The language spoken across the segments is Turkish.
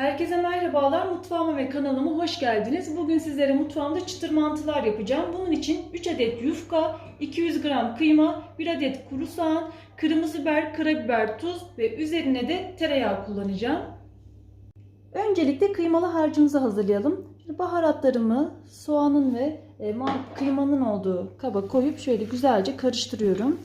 Herkese merhabalar. Mutfağıma ve kanalıma hoş geldiniz. Bugün sizlere mutfağımda çıtır mantılar yapacağım. Bunun için 3 adet yufka, 200 gram kıyma, 1 adet kuru soğan, kırmızı biber, karabiber, tuz ve üzerine de tereyağı kullanacağım. Öncelikle kıymalı harcımızı hazırlayalım. Baharatlarımı soğanın ve e, man- kıymanın olduğu kaba koyup şöyle güzelce karıştırıyorum.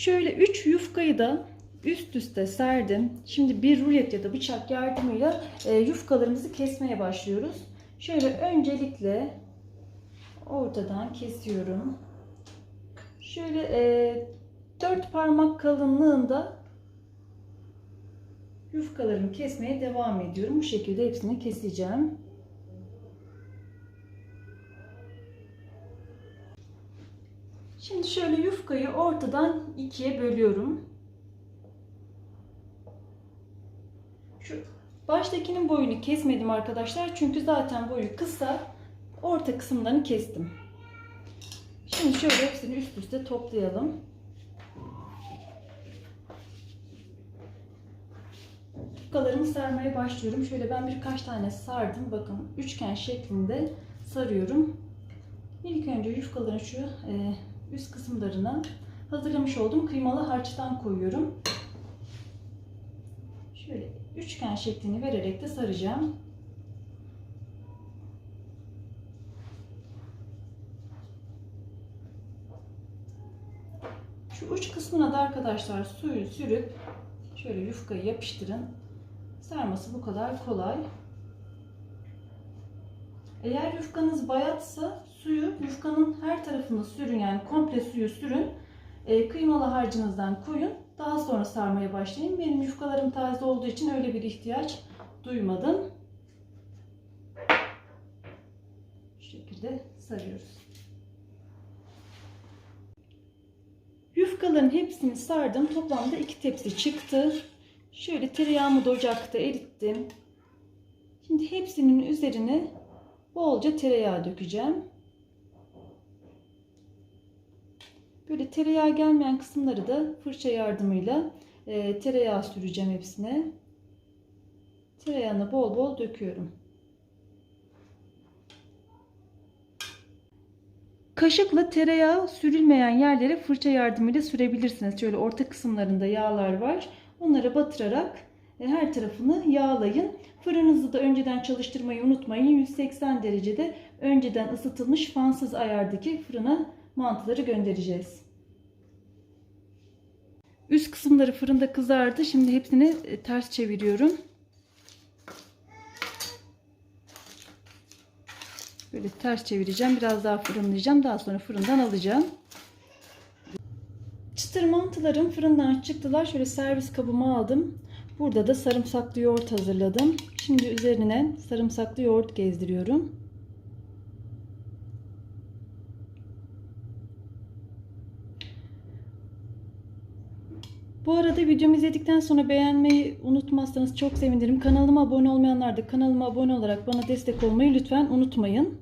Şöyle 3 yufkayı da üst üste serdim. Şimdi bir rulet ya da bıçak yardımıyla e, yufkalarımızı kesmeye başlıyoruz. Şöyle öncelikle ortadan kesiyorum. Şöyle e, 4 parmak kalınlığında yufkalarımı kesmeye devam ediyorum. Bu şekilde hepsini keseceğim. Şimdi şöyle yufkayı ortadan ikiye bölüyorum. Şu baştakinin boyunu kesmedim arkadaşlar. Çünkü zaten boyu kısa. Orta kısımlarını kestim. Şimdi şöyle hepsini üst üste toplayalım. Yufkalarımı sarmaya başlıyorum. Şöyle ben birkaç tane sardım. Bakın üçgen şeklinde sarıyorum. İlk önce yufkaların şu e, üst kısımlarına hazırlamış olduğum kıymalı harçtan koyuyorum. Şöyle üçgen şeklini vererek de saracağım. Şu uç kısmına da arkadaşlar suyu sürüp şöyle yufkayı yapıştırın. Sarması bu kadar kolay. Eğer yufkanız bayatsa suyu yufkanın her tarafına sürün yani komple suyu sürün. E, kıymalı harcınızdan koyun. Daha sonra sarmaya başlayın. Benim yufkalarım taze olduğu için öyle bir ihtiyaç duymadım. Şu şekilde sarıyoruz. Yufkaların hepsini sardım. Toplamda iki tepsi çıktı. Şöyle tereyağımı da ocakta erittim. Şimdi hepsinin üzerine bolca tereyağı dökeceğim. Böyle tereyağı gelmeyen kısımları da fırça yardımıyla e, tereyağı süreceğim hepsine. Tereyağını bol bol döküyorum. Kaşıkla tereyağı sürülmeyen yerlere fırça yardımıyla sürebilirsiniz. Şöyle orta kısımlarında yağlar var. Onlara batırarak e, her tarafını yağlayın. Fırınınızı da önceden çalıştırmayı unutmayın. 180 derecede önceden ısıtılmış fansız ayardaki fırına mantıları göndereceğiz. Üst kısımları fırında kızardı. Şimdi hepsini e, ters çeviriyorum. Böyle ters çevireceğim. Biraz daha fırınlayacağım. Daha sonra fırından alacağım. Çıtır mantılarım fırından çıktılar. Şöyle servis kabıma aldım. Burada da sarımsaklı yoğurt hazırladım. Şimdi üzerine sarımsaklı yoğurt gezdiriyorum. Bu arada videomu izledikten sonra beğenmeyi unutmazsanız çok sevinirim. Kanalıma abone olmayanlar da kanalıma abone olarak bana destek olmayı lütfen unutmayın.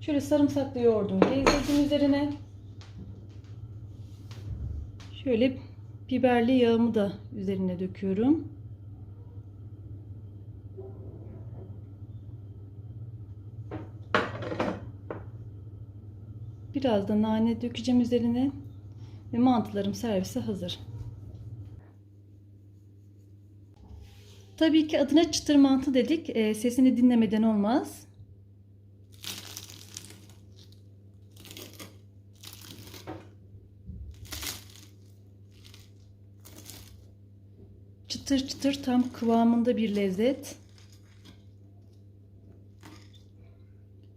Şöyle sarımsaklı yoğurdumu gezdirdim üzerine. Şöyle biberli yağımı da üzerine döküyorum. Biraz da nane dökeceğim üzerine ve mantılarım servise hazır. Tabii ki adına çıtır mantı dedik. E, sesini dinlemeden olmaz. Çıtır çıtır tam kıvamında bir lezzet.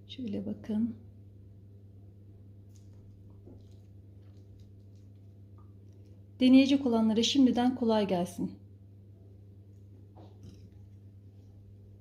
Şöyle bakın. Deneyecek olanlara şimdiden kolay gelsin.